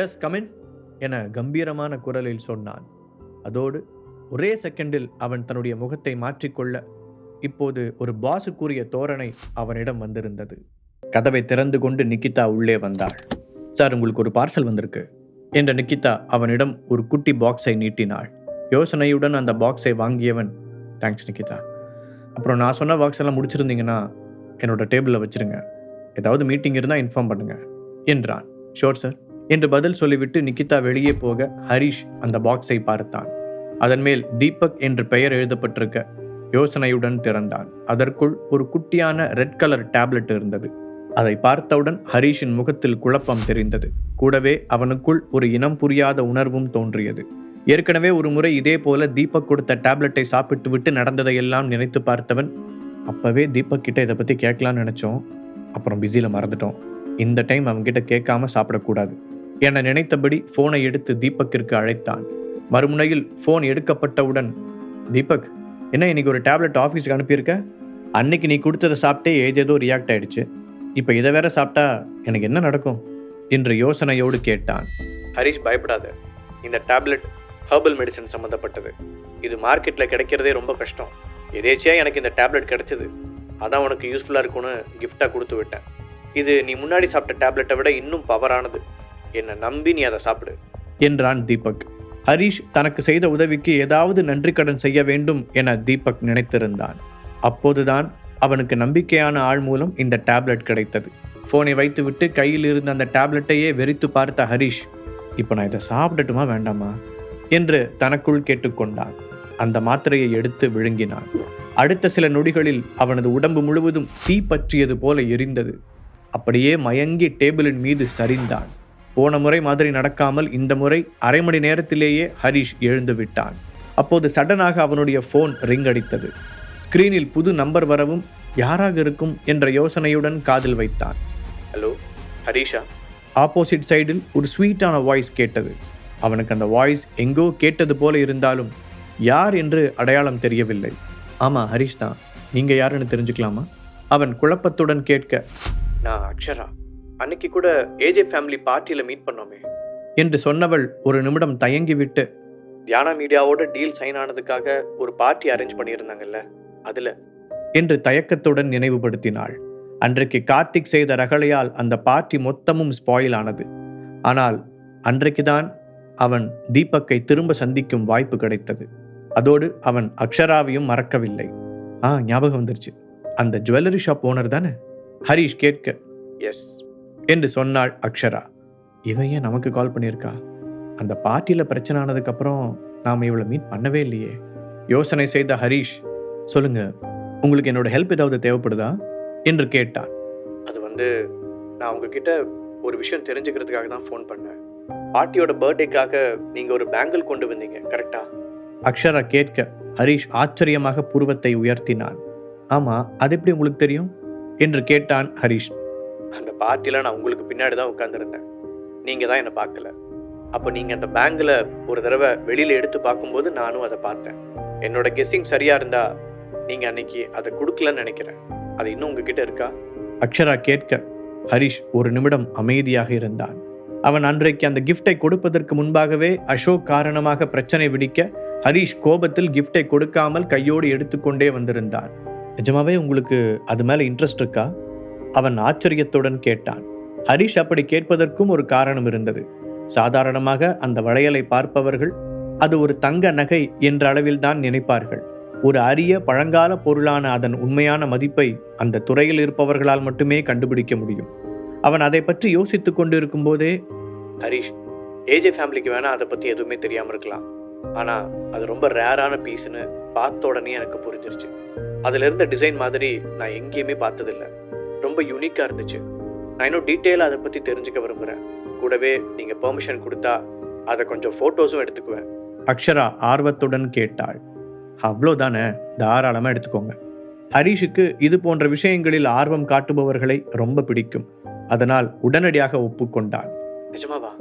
Yes come in என கம்பீரமான குரலில் சொன்னான். அதோடு ஒரே செகண்டில் அவன் தன்னுடைய முகத்தை மாற்றிக்கொள்ள இப்போது ஒரு பாசுக்குரிய தோரணை அவனிடம் வந்திருந்தது. கதவை திறந்து கொண்டு நிக்கிதா உள்ளே வந்தாள். சார் உங்களுக்கு ஒரு பார்சல் வந்திருக்கு என்ற நிக்கிதா அவனிடம் ஒரு குட்டி பாக்ஸை நீட்டினாள். யோசனையுடன் அந்த பாக்ஸை வாங்கியவன் தேங்க்ஸ் நிக்கிதா. அப்புறம் நான் சொன்ன பாக்ஸ் எல்லாம் முடிச்சிருந்தீங்கன்னா என்னோட டேபிளில் வச்சிருங்க. ஏதாவது மீட்டிங் இருந்தால் இன்ஃபார்ம் பண்ணுங்க என்றான். ஷோர் சார் என்று பதில் சொல்லிவிட்டு நிக்கிதா வெளியே போக ஹரிஷ் அந்த பாக்ஸை பார்த்தான். அதன் மேல் தீபக் என்று பெயர் எழுதப்பட்டிருக்க யோசனையுடன் திறந்தான். அதற்குள் ஒரு குட்டியான ரெட் கலர் டேப்லெட் இருந்தது. அதை பார்த்தவுடன் ஹரிஷின் முகத்தில் குழப்பம் தெரிந்தது. கூடவே அவனுக்குள் ஒரு இனம் புரியாத உணர்வும் தோன்றியது. ஏற்கனவே ஒரு முறை இதே போல தீபக் கொடுத்த டேப்லெட்டை சாப்பிட்டு விட்டு நடந்ததையெல்லாம் நினைத்து பார்த்தவன் அப்பவே தீபக் கிட்ட இதை பத்தி கேட்கலாம்னு நினைச்சோம். அப்புறம் பிஸியில மறந்துட்டோம். இந்த டைம் அவன்கிட்ட கேட்காம சாப்பிடக்கூடாது. என நினைத்தபடி போனை எடுத்து தீபக்கிற்கு அழைத்தான். மறுமுனையில் ஃபோன் எடுக்கப்பட்டவுடன் தீபக் என்ன இன்னைக்கு ஒரு டேப்லெட் ஆஃபீஸுக்கு அனுப்பியிருக்க? அன்னைக்கு நீ கொடுத்ததை சாப்பிட்டே ஏதேதோ ரியாக்ட் ஆயிடுச்சு. இப்போ இதை வேற சாப்பிட்டா எனக்கு என்ன நடக்கும்? என்று யோசனையோடு கேட்டான். ஹரிஷ் பயப்படாத. இந்த டேப்லெட் ஹர்பல் மெடிசன் சம்மந்தப்பட்டது இது மார்க்கெட்டில் கிடைக்கிறதே ரொம்ப கஷ்டம். எதேச்சியாக எனக்கு இந்த டேப்லெட் கிடைச்சிது. அதான் உனக்கு யூஸ்ஃபுல்லாக இருக்கும்னு கிஃப்டாக கொடுத்து விட்டேன். இது நீ முன்னாடி சாப்பிட்ட டேப்லெட்டை விட இன்னும் பவரானது என்னை நம்பி நீ அதை சாப்பிடு. என்றான் தீபக். ஹரிஷ் தனக்கு செய்த உதவிக்கு ஏதாவது நன்றி கடன் செய்ய வேண்டும் என தீபக் நினைத்திருந்தான். அப்போதுதான் அவனுக்கு நம்பிக்கையான ஆள் மூலம் இந்த டேப்லெட் கிடைத்தது. ஃபோனை வைத்துவிட்டு கையில் இருந்த அந்த டேப்லெட்டையே வெறித்து பார்த்த ஹரிஷ் இப்போ நான் இதை சாப்பிடட்டுமா வேண்டாமா? என்று தனக்குள் கேட்டுக்கொண்டான். அந்த மாத்திரையை எடுத்து விழுங்கினான். அடுத்த சில நொடிகளில் அவனது உடம்பு முழுவதும் தீ பற்றியது போல எரிந்தது. அப்படியே மயங்கி டேபிளின் மீது சரிந்தான். போன முறை மாதிரி நடக்காமல் இந்த முறை அரை மணி நேரத்திலேயே ஹரிஷ் எழுந்து விட்டான். அப்போது சடனாக அவனுடைய ஃபோன் ரிங் அடித்தது. ஸ்கிரீனில் புது நம்பர் வரவும் யாராக இருக்கும் என்ற யோசனையுடன் காதில் வைத்தான். ஹலோ ஹரிஷா? ஆப்போசிட் சைடில் ஒரு ஸ்வீட்டான வாய்ஸ் கேட்டது. அவனுக்கு அந்த வாய்ஸ் எங்கோ கேட்டது போல இருந்தாலும் யார் என்று அடையாளம் தெரியவில்லை. ஆமா ஹரிஷ் தான். நீங்க யாருன்னு தெரிஞ்சுக்கலாமா? அவன் குழப்பத்துடன் கேட்க நான் அக்ஷரா. அன்னைக்கு கூட ஏஜே ஃபேமிலி பார்ட்டியில மீட் பண்ணோமே. என்று சொன்னவள் ஒரு நிமிடம் தயங்கிவிட்டு தியானா மீடியாவோட டீல் சைன் ஆனதுக்காக ஒரு பார்ட்டி அரேஞ்ச் பண்ணியிருந்தாங்கல்ல அதுல. என்று தயக்கத்துடன் நினைவுபடுத்தினாள். அன்றைக்கு கார்த்திக் செய்த ரகளையால் அந்த பார்ட்டி மொத்தமும் ஸ்பாயில் ஆனது. ஆனால் அன்றைக்குதான் அவன் தீபக்கை திரும்ப சந்திக்கும் வாய்ப்பு கிடைத்தது. அதோடு அவன் அக்ஷராவையும் மறக்கவில்லை. ஆ ஞாபகம் வந்துருச்சு. அந்த ஜுவல்லரி ஷாப் ஓனர் தானே? ஹரிஷ் கேட்க எஸ் என்று சொன்னாள் அக்ஷரா. இவன் ஏன் நமக்கு கால் பண்ணியிருக்கா? அந்த பார்ட்டியில் பிரச்சனை ஆனதுக்கப்புறம் நாம் இவளை மீட் பண்ணவே இல்லையே. யோசனை செய்த ஹரிஷ் சொல்லுங்க உங்களுக்கு என்னோட ஹெல்ப் ஏதாவது தேவைப்படுதா? என்று கேட்டான். அது வந்து நான் உங்ககிட்ட ஒரு விஷயம் தெரிஞ்சுக்கிறதுக்காக தான் ஃபோன் பண்ணேன். பாட்டியோட பர்த்டேக்காக நீங்கள் ஒரு பேங்கிள் கொண்டு வந்தீங்க கரெக்டா அக்ஷரா கேட்க ஹரிஷ் ஆச்சரியமாக புருவத்தை உயர்த்தினான். ஆமாம் அது எப்படி உங்களுக்கு தெரியும்? என்று கேட்டான் ஹரிஷ். அந்த பார்ட்டியில் நான் உங்களுக்கு பின்னாடி தான் உட்காந்துருந்தேன் நீங்கள் தான் என்னை பார்க்கல. அப்போ நீங்கள் அந்த பேங்கில் ஒரு தடவை வெளியில் எடுத்து பார்க்கும்போது நானும் அதை பார்த்தேன். என்னோட கெஸ்ஸிங் சரியாக இருந்தால் நீங்கள் அன்னைக்கு அதை கொடுக்கலன்னு நினைக்கிறேன். அது இன்னும் உங்ககிட்ட இருக்கா? அக்ஷரா கேட்க ஹரிஷ் ஒரு நிமிடம் அமைதியாக இருந்தான். அவன் அன்றைக்கு அந்த கிஃப்டை கொடுப்பதற்கு முன்பாகவே அசோக் காரணமாக பிரச்சனை விடிக்க ஹரிஷ் கோபத்தில் கிஃப்டை கொடுக்காமல் கையோடு எடுத்துக்கொண்டே வந்திருந்தான். நிஜமாவே உங்களுக்கு அது மேலே இன்ட்ரெஸ்ட் இருக்கா? அவன் ஆச்சரியத்துடன் கேட்டான். ஹரிஷ் அப்படி கேட்பதற்கும் ஒரு காரணம் இருந்தது. சாதாரணமாக அந்த வளையலை பார்ப்பவர்கள் அது ஒரு தங்க நகை என்ற அளவில் தான் நினைப்பார்கள். ஒரு அரிய பழங்கால பொருளான அதன் உண்மையான மதிப்பை அந்த துறையில் இருப்பவர்களால் மட்டுமே கண்டுபிடிக்க முடியும். அவன் அதை பற்றி யோசித்துக் கொண்டிருக்கும் போதே ஹரிஷ் ஏஜே ஃபேமிலிக்கு வேணா அதை பத்தி எதுவுமே தெரியாம இருக்கலாம். ஆனா அது ரொம்ப ரேரான பீஸ்னு பார்த்த உடனே எனக்கு புரிஞ்சிருச்சு. அதுல இருந்த டிசைன் மாதிரி நான் எங்கேயுமே பார்த்ததில்ல. ரொம்ப யூனிக்காக இருந்துச்சு. நான் இன்னும் டீட்டெயிலாக அதை பற்றி தெரிஞ்சுக்க விரும்புகிறேன் கூடவே நீங்கள் பெர்மிஷன் கொடுத்தா அதை கொஞ்சம் ஃபோட்டோஸும் எடுத்துக்குவேன். அக்ஷரா ஆர்வத்துடன் கேட்டாள். அவ்வளோதானே? தாராளமாக எடுத்துக்கோங்க. ஹரீஷுக்கு இது போன்ற விஷயங்களில் ஆர்வம் காட்டுபவர்களை ரொம்ப பிடிக்கும். அதனால் உடனடியாக ஒப்புக்கொண்டான் நிஜமாவா?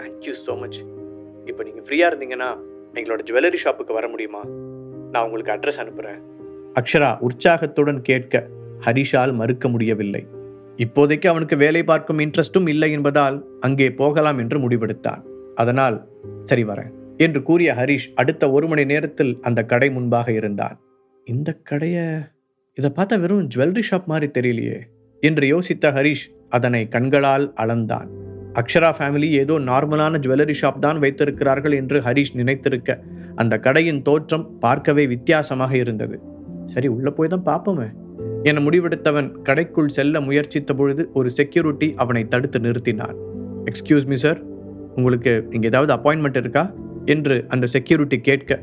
தேங்க்யூ ஸோ மச் இப்போ நீங்கள் ஃப்ரீயாக இருந்தீங்கன்னா எங்களோட ஜுவல்லரி ஷாப்புக்கு வர முடியுமா? நான் உங்களுக்கு அட்ரஸ் அனுப்புகிறேன் அக்ஷரா உற்சாகத்துடன் கேட்க ஹரிஷால் மறுக்க முடியவில்லை. இப்போதைக்கு அவனுக்கு வேலை பார்க்கும் இன்ட்ரெஸ்டும் இல்லை என்பதால் அங்கே போகலாம் என்று முடிவெடுத்தான் அதனால் சரி வரேன் என்று கூறிய ஹரிஷ் அடுத்த ஒரு மணி நேரத்தில் அந்த கடை முன்பாக இருந்தான். இந்த கடையை இதை பார்த்தா வெறும் ஜுவல்லரி ஷாப் மாதிரி தெரியலையே என்று யோசித்த ஹரிஷ் அதனை கண்களால் அளந்தான். அக்ஷரா ஃபேமிலி ஏதோ நார்மலான ஜுவல்லரி ஷாப் தான் வைத்திருக்கிறார்கள் என்று ஹரிஷ் நினைத்திருக்க அந்த கடையின் தோற்றம் பார்க்கவே வித்தியாசமாக இருந்தது. சரி உள்ளே போய் தான் பார்ப்போமே என முடிவெடுத்தவன் கடைக்குள் செல்ல முயற்சித்த பொழுது ஒரு செக்யூரிட்டி அவனை தடுத்து நிறுத்தினான். எக்ஸ்கியூஸ் மீ சார் உங்களுக்கு இங்கே ஏதாவது அப்பாயின்மெண்ட் இருக்கா? என்று அந்த செக்யூரிட்டி கேட்க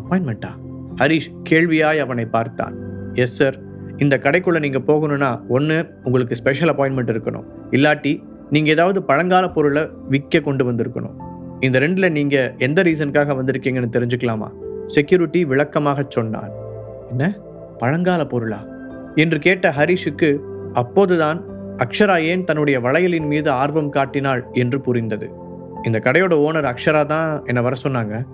அப்பாயின்மெண்ட்டா ஹரிஷ் கேள்வியாய் அவனை பார்த்தான். எஸ் சார் இந்த கடைக்குள்ளே நீங்கள் போகணும்னா ஒன்று உங்களுக்கு ஸ்பெஷல் அப்பாயின்மெண்ட் இருக்கணும். இல்லாட்டி நீங்கள் ஏதாவது பழங்கால பொருளை விற்க கொண்டு வந்திருக்கணும். இந்த ரெண்டில் நீங்கள் எந்த ரீசனுக்காக வந்திருக்கீங்கன்னு தெரிஞ்சுக்கலாமா? செக்யூரிட்டி விளக்கமாக சொன்னான். என்ன? பழங்கால பொருளா? என்று கேட்ட ஹரிஷுக்கு அப்போதுதான் அக்ஷரா ஏன் தன்னுடைய வளையலின் மீது ஆர்வம் காட்டினாள் என்று புரிந்தது. இந்த கடையோட ஓனர் அக்ஷரா தான் என்னை வர சொன்னாங்க.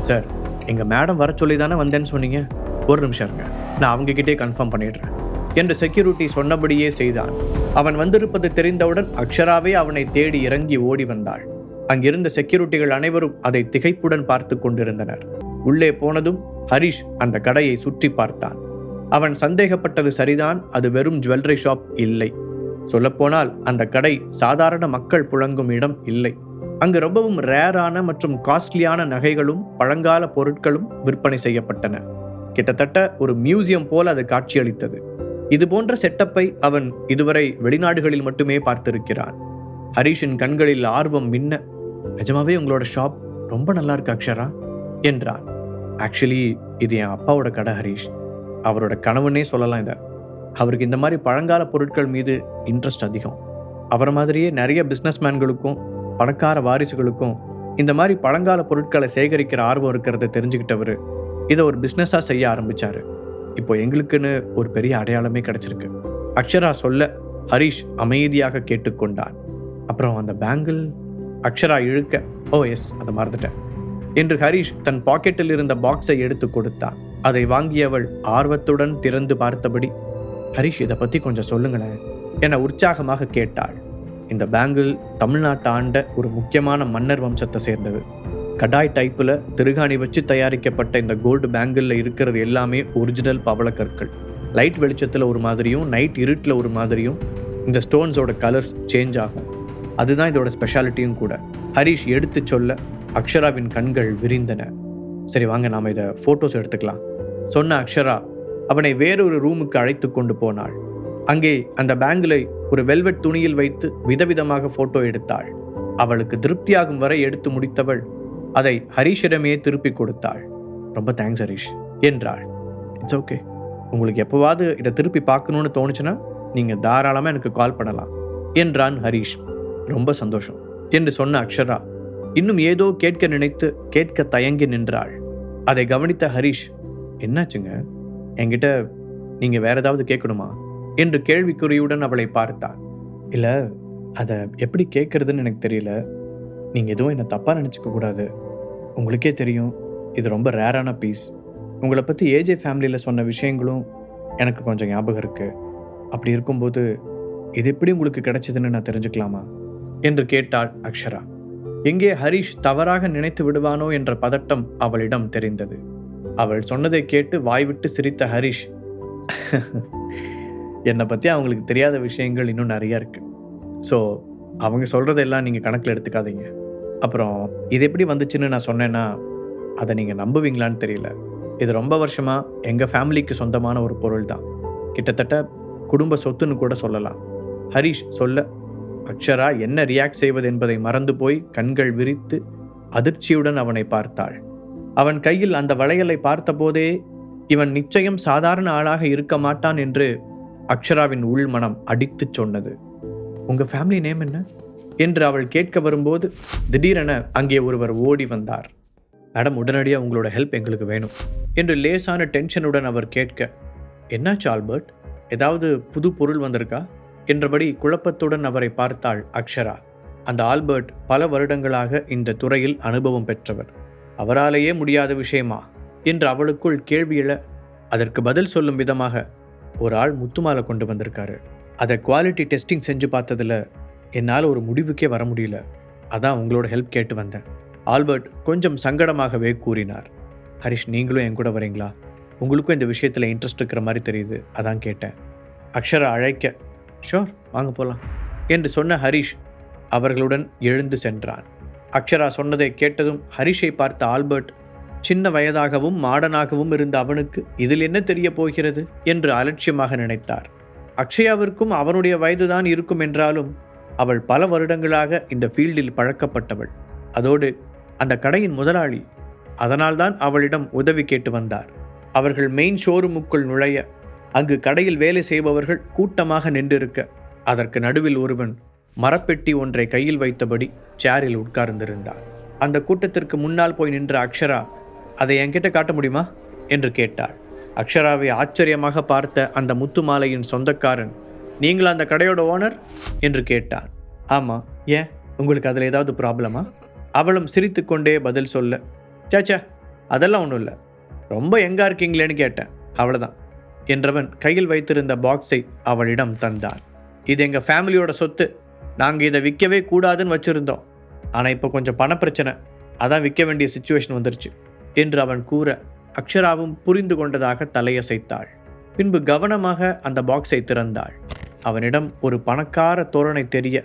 சார் எங்கள் மேடம் வர சொல்லி தானே வந்தேன்னு சொன்னீங்க? ஒரு நிமிஷம் இருங்க. நான் அவங்ககிட்டே கன்ஃபார்ம் பண்ணிடுறேன். என்று செக்யூரிட்டி சொன்னபடியே செய்தான். அவன் வந்திருப்பது தெரிந்தவுடன் அக்ஷராவே அவனை தேடி இறங்கி ஓடி வந்தாள். அங்கிருந்த செக்யூரிட்டிகள் அனைவரும் அதை திகைப்புடன் பார்த்து கொண்டிருந்தனர். உள்ளே போனதும் ஹரிஷ் அந்த கடையை சுற்றி பார்த்தான். அவன் சந்தேகப்பட்டது சரிதான் அது வெறும் ஜுவல்லரி ஷாப் இல்லை. சொல்லப்போனால் அந்த கடை சாதாரண மக்கள் புழங்கும் இடம் இல்லை. அங்கு ரொம்பவும் ரேரான மற்றும் காஸ்ட்லியான நகைகளும் பழங்கால பொருட்களும் விற்பனை செய்யப்பட்டன. கிட்டத்தட்ட ஒரு மியூசியம் போல அது காட்சியளித்தது. இது போன்ற செட்டப்பை அவன் இதுவரை வெளிநாடுகளில் மட்டுமே பார்த்திருக்கிறான். ஹரீஷின் கண்களில் ஆர்வம் மின்ன நிஜமாவே உங்களோட ஷாப் ரொம்ப நல்லா இருக்கு அக்ஷரா? என்றான். ஆக்சுவலி இது என் அப்பாவோட கடை ஹரீஷ். அவரோட கனவுன்னே சொல்லலாம் இதை. அவருக்கு இந்த மாதிரி பழங்கால பொருட்கள் மீது இன்ட்ரெஸ்ட் அதிகம். அவரை மாதிரியே நிறைய பிஸ்னஸ்மேன்களுக்கும் பணக்கார வாரிசுகளுக்கும் இந்த மாதிரி பழங்கால பொருட்களை சேகரிக்கிற ஆர்வம் இருக்கிறத தெரிஞ்சுக்கிட்டவர் இதை ஒரு பிஸ்னஸாக செய்ய ஆரம்பிச்சாரு. இப்போ எங்களுக்குன்னு ஒரு பெரிய அடையாளமே கிடச்சிருக்கு. அக்ஷரா சொல்ல ஹரிஷ் அமைதியாக கேட்டுக்கொண்டான். அப்புறம் அந்த பேங்கிள் அக்ஷரா இழுக்க ஓ எஸ் அதை மறந்துட்டேன். என்று ஹரிஷ் தன் பாக்கெட்டில் இருந்த பாக்ஸை எடுத்து கொடுத்தான். அதை வாங்கியவள் ஆர்வத்துடன் திறந்து பார்த்தபடி ஹரிஷ் இதை பற்றி கொஞ்சம் சொல்லுங்களேன் என உற்சாகமாக கேட்டாள். இந்த பேங்கிள் தமிழ்நாட்டை ஆண்ட ஒரு முக்கியமான மன்னர் வம்சத்தை சேர்ந்தது. கடாய் டைப்பில் திருகாணி வச்சு தயாரிக்கப்பட்ட இந்த கோல்டு பேங்கிளில் இருக்கிறது எல்லாமே ஒரிஜினல் பவளக்கற்கள். லைட் வெளிச்சத்தில் ஒரு மாதிரியும் நைட் இருட்டில் ஒரு மாதிரியும் இந்த ஸ்டோன்ஸோட கலர்ஸ் சேஞ்ச் ஆகும். அதுதான் இதோட ஸ்பெஷாலிட்டியும் கூட. ஹரிஷ் எடுத்து சொல்ல அக்ஷராவின் கண்கள் விரிந்தன. சரி வாங்க நாம் இதை ஃபோட்டோஸ் எடுத்துக்கலாம். சொன்ன அக்ஷரா அவனை வேறொரு ரூமுக்கு அழைத்து கொண்டு போனாள். அங்கே அந்த பேங்கிலை ஒரு வெல்வெட் துணியில் வைத்து விதவிதமாக போட்டோ எடுத்தாள். அவளுக்கு திருப்தியாகும் வரை எடுத்து முடித்தவள் அதை ஹரீஷிடமே திருப்பி கொடுத்தாள். ரொம்ப தேங்க்ஸ் ஹரீஷ் என்றாள். இட்ஸ் ஓகே உங்களுக்கு எப்போவாவது இதை திருப்பி பார்க்கணுன்னு தோணுச்சுன்னா நீங்கள் தாராளமாக எனக்கு கால் பண்ணலாம் என்றான் ஹரீஷ். ரொம்ப சந்தோஷம் என்று சொன்ன அக்ஷரா இன்னும் ஏதோ கேட்க நினைத்து கேட்க தயங்கி நின்றாள். அதை கவனித்த ஹரீஷ் என்னாச்சுங்க? என்கிட்ட நீங்கள் வேற ஏதாவது கேட்கணுமா என்று கேள்விக்குறியுடன் அவளை பார்த்தார் இல்லை அதை எப்படி கேட்கறதுன்னு எனக்கு தெரியல. நீங்கள் எதுவும் என்னை தப்பாக நினச்சிக்க கூடாது. உங்களுக்கே தெரியும் இது ரொம்ப ரேரான பீஸ். உங்களை பற்றி ஏஜே ஃபேமிலியில் சொன்ன விஷயங்களும் எனக்கு கொஞ்சம் ஞாபகம் இருக்குது அப்படி இருக்கும்போது இது எப்படி உங்களுக்கு கிடைச்சதுன்னு நான் தெரிஞ்சுக்கலாமா? என்று கேட்டாள் அக்ஷரா. எங்கே ஹரிஷ் தவறாக நினைத்து விடுவானோ என்ற பதட்டம் அவளிடம் தெரிந்தது. அவள் சொன்னதை கேட்டு வாய்விட்டு சிரித்த ஹரிஷ் என்னை பற்றி அவங்களுக்கு தெரியாத விஷயங்கள் இன்னும் நிறையா இருக்குது ஸோ அவங்க சொல்கிறதெல்லாம் நீங்கள் கணக்கில் எடுத்துக்காதீங்க. அப்புறம் இது எப்படி வந்துச்சுன்னு நான் சொன்னேன்னா அதை நீங்கள் நம்புவீங்களான்னு தெரியல. இது ரொம்ப வருஷமாக எங்கள் ஃபேமிலிக்கு சொந்தமான ஒரு பொருள் தான். கிட்டத்தட்ட குடும்ப சொத்துன்னு கூட சொல்லலாம். ஹரிஷ் சொல்ல அக்ஷரா என்ன ரியாக்ட் செய்வது என்பதை மறந்து போய் கண்கள் விரித்து அதிர்ச்சியுடன் அவனை பார்த்தாள். அவன் கையில் அந்த வளையலை பார்த்தபோதே இவன் நிச்சயம் சாதாரண ஆளாக இருக்க மாட்டான் என்று அக்ஷராவின் உள்மனம் அடித்துச் சொன்னது. உங்க ஃபேமிலி நேம் என்ன? என்று அவள் கேட்க வரும்போது திடீரென அங்கே ஒருவர் ஓடி வந்தார். மேடம் உடனடியாக உங்களோட ஹெல்ப் எங்களுக்கு வேணும் என்று லேசான டென்ஷனுடன் அவர் கேட்க என்னாச்சு ஆல்பர்ட்? ஏதாவது புது பொருள் வந்திருக்கா? என்றபடி குழப்பத்துடன் அவரை பார்த்தாள் அக்ஷரா. அந்த ஆல்பர்ட் பல வருடங்களாக இந்த துறையில் அனுபவம் பெற்றவர். அவராலேயே முடியாத விஷயமா? என்று அவளுக்குள் கேள்வி எழ அதற்கு பதில் சொல்லும் விதமாக ஒரு ஆள் முத்துமாலை கொண்டு வந்திருக்காரு. அதை குவாலிட்டி டெஸ்டிங் செஞ்சு பார்த்ததுல என்னால் ஒரு முடிவுக்கே வர முடியல. அதான் உங்களோட ஹெல்ப் கேட்டு வந்தேன். ஆல்பர்ட் கொஞ்சம் சங்கடமாகவே கூறினார். ஹரிஷ் நீங்களும் என் கூட வரீங்களா? உங்களுக்கும் இந்த விஷயத்தில் இன்ட்ரெஸ்ட் இருக்கிற மாதிரி தெரியுது அதான் கேட்டேன். அக்ஷரா அழைக்க ஷோர் வாங்க போகலாம் என்று சொன்ன ஹரிஷ் அவர்களுடன் எழுந்து சென்றான். அக்ஷரா சொன்னதை கேட்டதும் ஹரிஷை பார்த்த ஆல்பர்ட் சின்ன வயதாகவும் மாடனாகவும் இருந்த அவனுக்கு இதில் என்ன தெரிய போகிறது? என்று அலட்சியமாக நினைத்தார். அக்ஷயாவிற்கும் அவனுடைய வயதுதான் இருக்கும் என்றாலும் அவள் பல வருடங்களாக இந்த ஃபீல்டில் பழக்கப்பட்டவள். அதோடு அந்த கடையின் முதலாளி அதனால்தான் அவளிடம் உதவி கேட்டு வந்தார். அவர்கள் மெயின் ஷோரூமுக்குள் நுழைய அங்கு கடையில் வேலை செய்பவர்கள் கூட்டமாக நின்றிருக்க அதற்கு நடுவில் ஒருவன் மரப்பெட்டி ஒன்றை கையில் வைத்தபடி சேரில் உட்கார்ந்திருந்தார். அந்த கூட்டத்திற்கு முன்னால் போய் நின்ற அக்ஷரா அதை என்கிட்ட காட்ட முடியுமா? என்று கேட்டாள். அக்ஷராவை ஆச்சரியமாக பார்த்த அந்த முத்து மாலையின் சொந்தக்காரன் நீங்கள் அந்த கடையோட ஓனர் என்று கேட்டான். ஆமாம் ஏன்? உங்களுக்கு அதில் ஏதாவது ப்ராப்ளமா அவளும் சிரித்துக்கொண்டே பதில் சொல்ல சேச்சா அதெல்லாம் ஒன்றும் இல்லை. ரொம்ப எங்கே இருக்கீங்களேன்னு கேட்டேன். அவ்வளோதான் என்றவன் கையில் வைத்திருந்த பாக்ஸை அவளிடம் தந்தான். இது எங்கள் ஃபேமிலியோட சொத்து. நாங்கள் இதை விற்கவே கூடாதுன்னு வச்சுருந்தோம். ஆனால் இப்போ கொஞ்சம் பணப்பிரச்சனை. அதான் விற்க வேண்டிய சுச்சுவேஷன் வந்துருச்சு என்று அவன் கூற அக்ஷராவும் புரிந்து கொண்டதாக தலையசைத்தாள். பின்பு கவனமாக அந்த பாக்ஸை திறந்தாள். அவனிடம் ஒரு பணக்கார தோரணை தெரிய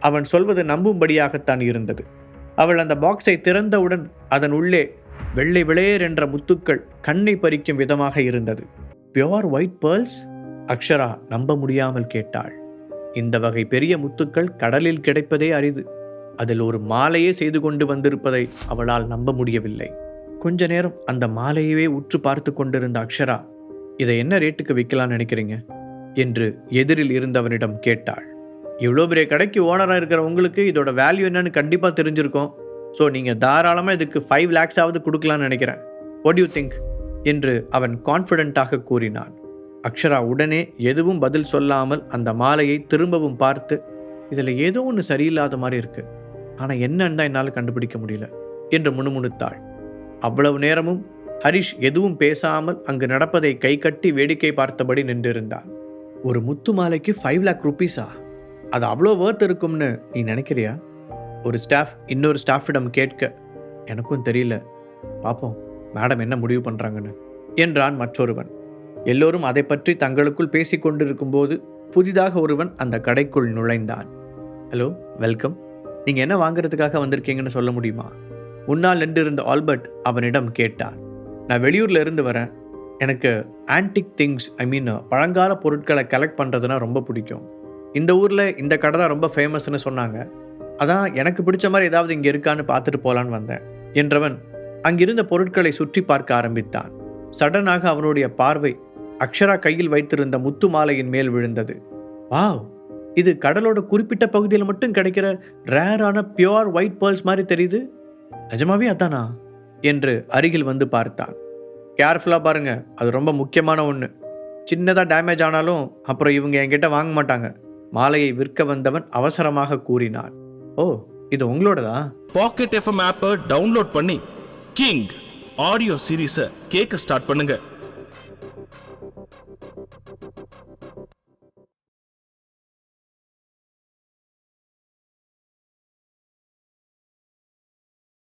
அவன் சொல்வது நம்பும்படியாகத்தான் இருந்தது. அவள் அந்த பாக்ஸை திறந்தவுடன் அதன் உள்ளே வெள்ளை விளையர் என்ற முத்துக்கள் கண்ணை பறிக்கும் விதமாக இருந்தது. பியோர் ஒயிட் பேர்ல்ஸ் அக்ஷரா நம்ப முடியாமல் கேட்டாள். இந்த வகை பெரிய முத்துக்கள் கடலில் கிடைப்பதே அரிது. அதில் ஒரு மாலையே செய்து கொண்டு வந்திருப்பதை அவளால் நம்ப முடியவில்லை. கொஞ்ச நேரம் அந்த மாலையவே உற்று பார்த்து கொண்டிருந்த அக்ஷரா இதை என்ன ரேட்டுக்கு விற்கலாம்னு நினைக்கிறீங்க? என்று எதிரில் இருந்தவனிடம் கேட்டாள். இவ்வளோ பெரிய கடைக்கு ஓனராக இருக்கிற உங்களுக்கு இதோட வேல்யூ என்னன்னு கண்டிப்பாக தெரிஞ்சிருக்கும். ஸோ நீங்கள் தாராளமாக இதுக்கு ஃபைவ் லேக்ஸாவது கொடுக்கலான்னு நினைக்கிறேன். வாட் யூ திங்க் என்று அவன் கான்ஃபிடென்ட்டாக கூறினான். அக்ஷரா உடனே எதுவும் பதில் சொல்லாமல் அந்த மாலையை திரும்பவும் பார்த்து இதில் ஏதோ ஒன்று சரியில்லாத மாதிரி இருக்கு. ஆனால் என்னன்னு தான் என்னால் கண்டுபிடிக்க முடியல என்று முணுமுணுத்தாள். அவ்வளவு நேரமும் ஹரிஷ் எதுவும் பேசாமல் அங்கு நடப்பதை கை கட்டி வேடிக்கை பார்த்தபடி நின்றிருந்தான். ஒரு முத்து மாலைக்கு ஃபைவ் லேக் ருபீஸா அது அவ்வளோ வேர்த் இருக்கும்னு நீ நினைக்கிறியா? ஒரு ஸ்டாஃப் இன்னொரு ஸ்டாஃபிடம் கேட்க எனக்கும் தெரியல. பார்ப்போம் மேடம் என்ன முடிவு பண்ணுறாங்கன்னு என்றான் மற்றொருவன். எல்லோரும் அதை பற்றி தங்களுக்குள் பேசிக் கொண்டிருக்கும்போது புதிதாக ஒருவன் அந்த கடைக்குள் நுழைந்தான். ஹலோ வெல்கம் நீங்கள் என்ன வாங்குறதுக்காக வந்திருக்கீங்கன்னு சொல்ல முடியுமா? முன்னால் நின்றிருந்த ஆல்பர்ட் அவனிடம் கேட்டான். நான் வெளியூர்ல இருந்து வரேன். எனக்கு ஆன்டிக் திங்ஸ் ஐ மீன் பழங்கால பொருட்களை கலெக்ட் பண்ணுறதுனா ரொம்ப பிடிக்கும். இந்த ஊரில் இந்த கடை தான் ரொம்ப ஃபேமஸ்னு சொன்னாங்க. அதான் எனக்கு பிடிச்ச மாதிரி ஏதாவது இங்கே இருக்கான்னு பார்த்துட்டு போகலான்னு வந்தேன் என்றவன் அங்கிருந்த பொருட்களை சுற்றி பார்க்க ஆரம்பித்தான். சடனாக அவனுடைய பார்வை அக்ஷரா கையில் வைத்திருந்த முத்து மாலையின் மேல் விழுந்தது. வாவ்! இது கடலோட குறிப்பிட்ட பகுதியில் மட்டும் கிடைக்கிற ரேரான பியோர் ஒயிட் பேர்ல்ஸ் மாதிரி தெரியுது. நிஜமாவே அதானா? என்று அருகில் வந்து பார்த்தான். கேர்ஃபுல்லாக பாருங்க அது ரொம்ப முக்கியமான ஒன்று சின்னதாக டேமேஜ் ஆனாலும் அப்புறம் இவங்க என்கிட்ட வாங்க மாட்டாங்க. மாலையை விற்க வந்தவன் அவசரமாக கூறினான். ஓ இது உங்களோடதா? பாக்கெட் எஃப்எம் ஆப்பை டவுன்லோட் பண்ணி கிங் ஆடியோ சீரீஸை கேட்க ஸ்டார்ட் பண்ணுங்க.